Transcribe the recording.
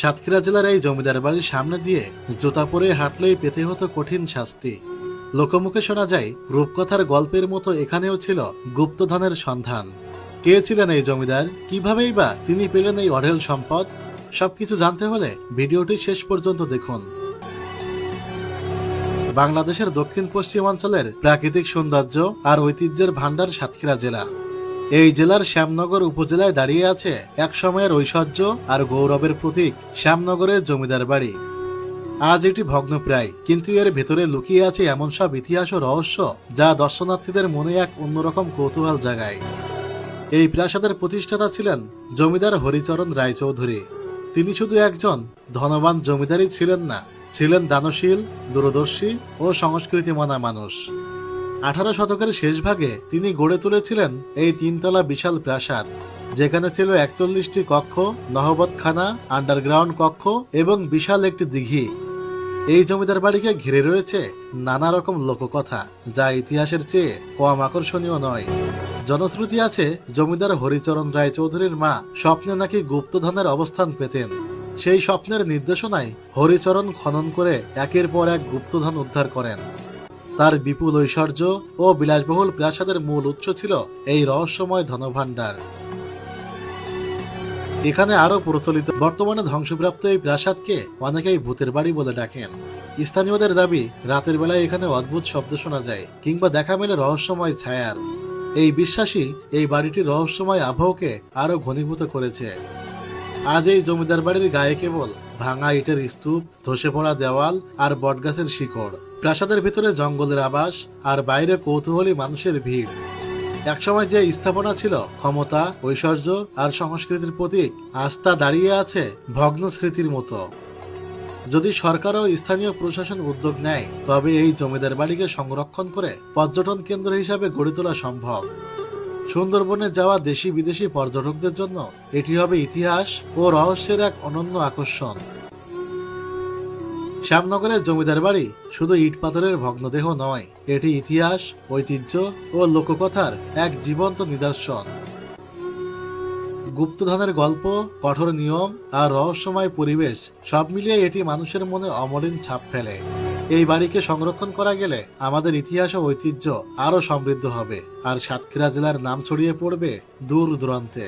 সাতক্ষীরা জেলার এই জমিদার বাড়ির সামনে দিয়ে জুতা পরে হাঁটলেই পেতে হতো কঠিন শাস্তি। লোকমুখে শোনা যায়, রূপকথার গল্পের মতো এখানেও ছিল গুপ্তধনের সন্ধান। কে ছিলেন এই জমিদার? কিভাবেই বা তিনি পেলেন এই অঢেল সম্পদ? সবকিছু জানতে হলে ভিডিওটি শেষ পর্যন্ত দেখুন। বাংলাদেশের দক্ষিণ পশ্চিমাঞ্চলের প্রাকৃতিক সৌন্দর্য আর ঐতিহ্যের ভান্ডার সাতক্ষীরা জেলা। এই জেলার শ্যামনগর উপজেলায় দাঁড়িয়ে আছে এক সময়ের ঐশ্বর্য আর গৌরবের প্রতীক শ্যামনগরের জমিদার বাড়ি। আজ এটি ভগ্নপ্রায়, কিন্তু এর ভেতরে লুকিয়ে আছে এমন সব ইতিহাস ও রহস্য যা দর্শনার্থীদের মনে এক অন্যরকম কৌতূহল জাগায়। এই প্রাসাদের প্রতিষ্ঠাতা ছিলেন জমিদার হরিচরণ রায়চৌধুরী। তিনি শুধু একজন, ধনবান জমিদারই ছিলেন না, ছিলেন দানশীল, দূরদর্শী ও সংস্কৃতিমনা মানুষ। আঠারো শতকের শেষ ভাগে তিনি গড়ে তুলেছিলেন এই তিনতলা বিশাল প্রাসাদ, যেখানে ছিল একচল্লিশটি কক্ষ, নহবতখানা আন্ডারগ্রাউন্ড কক্ষ এবং বিশাল একটি দিঘি। এই জমিদার বাড়িকে ঘিরে রয়েছে নানা রকম লোককথা, যা ইতিহাসের চেয়ে কম আকর্ষণীয় নয়। জনশ্রুতি আছে জমিদার হরিচরণ রায়চৌধুরীর মা স্বপ্নে নাকি গুপ্তধনের অবস্থান পেতেন। সেই স্বপ্নের নির্দেশনায় হরিচরণ খনন করে একের পর এক গুপ্তধন উদ্ধার করেন। তার বিপুল ঐশ্বর্য ও বিলাসবহুল প্রাসাদের মূল উৎস ছিল এই রহস্যময় ধনভাণ্ডার। এখানে আরও প্রচলিত, বর্তমানে ধ্বংসপ্রাপ্ত এই প্রাসাদকে অনেকেই ভূতের বাড়ি বলে ডাকেন। স্থানীয়দের দাবি, রাতের বেলায় এখানে অদ্ভুত শব্দ শোনা যায়, কিংবা দেখা মেলে রহস্যময় ছায়ার। এই বিশ্বাসী এই বাড়িটির রহস্যময় আবহকে আরও ঘনীভূত করেছে। আজ এই জমিদার বাড়ির গায়ে কেবল ভাঙা ইটের স্তূপ, ধসে পড়া দেওয়াল আর বটগাছের শিকড়। প্রাসাদের ভিতরে জঙ্গলের আবাস আর বাইরে কৌতূহলী মানুষের ভিড়। একসময় যে স্থাপনা ছিল ক্ষমতা, ঐশ্বর্য আর সংস্কৃতির প্রতীক আস্থা দাঁড়িয়ে আছে ভগ্ন স্মৃতির মতো। যদি সরকার ও স্থানীয় প্রশাসন উদ্যোগ নেয়, তবে এই জমিদার বাড়িকে সংরক্ষণ করে পর্যটন কেন্দ্র হিসাবে গড়ে তোলা সম্ভব। সুন্দরবনে যাওয়া দেশি বিদেশি পর্যটকদের জন্য এটি হবে ইতিহাস ও রহস্যের এক অনন্য আকর্ষণ। শ্যামনগরের জমিদার বাড়ি শুধু ইট পাথরের ভগ্নদেহ নয়, এটি ইতিহাস, ঐতিহ্য ও লোককথার এক জীবন্ত নিদর্শন। গুপ্তধনের গল্প, কঠোর নিয়ম আর রহস্যময় পরিবেশ সব মিলিয়ে এটি মানুষের মনে অমলিন ছাপ ফেলে। এই বাড়িকে সংরক্ষণ করা গেলে আমাদের ইতিহাস ও ঐতিহ্য আরও সমৃদ্ধ হবে, আর সাতক্ষীরা জেলার নাম ছড়িয়ে পড়বে দূর দূরান্তে।